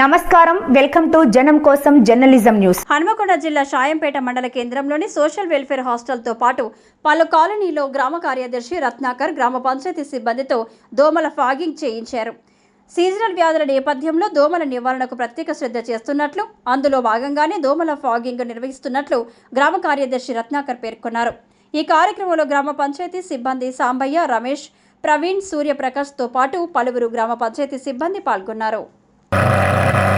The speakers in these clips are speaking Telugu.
నమస్కారం. వెల్కమ్ టు జనం కోసం జర్నలిజం న్యూస్. హనుమకొండ జిల్లా షాయంపేట మండల కేంద్రంలోని సోషల్ వెల్ఫేర్ హాస్టల్తో పాటు పలు కాలనీలో గ్రామ కార్యదర్శి రత్నాకర్ గ్రామ పంచాయతీ సిబ్బందితో దోమల ఫాగింగ్ చేయించారు. సీజనల్ వ్యాధుల నేపథ్యంలో దోమల నివారణకు ప్రత్యేక శ్రద్ధ చేస్తున్నట్లు అందులో భాగంగానే దోమల ఫాగింగ్ నిర్వహిస్తున్నట్లు గ్రామ కార్యదర్శి రత్నాకర్ పేర్కొన్నారు. ఈ కార్యక్రమంలో గ్రామ పంచాయతీ సిబ్బంది సాంబయ్య రమేష్ ప్రవీణ్ సూర్యప్రకాష్తో పాటు పలువురు గ్రామ పంచాయతీ సిబ్బంది పాల్గొన్నారు. Ah!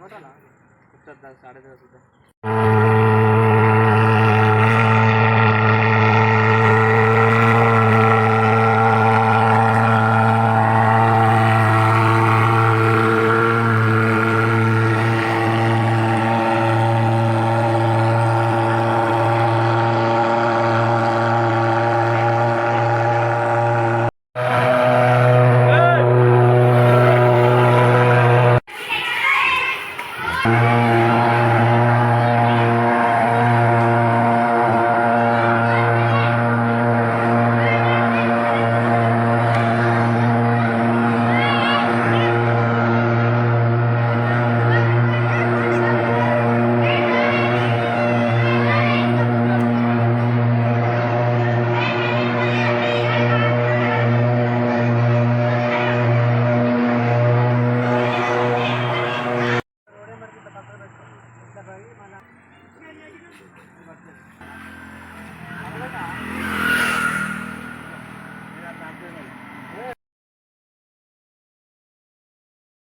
मोठा ना साडेदहा सुद्धा.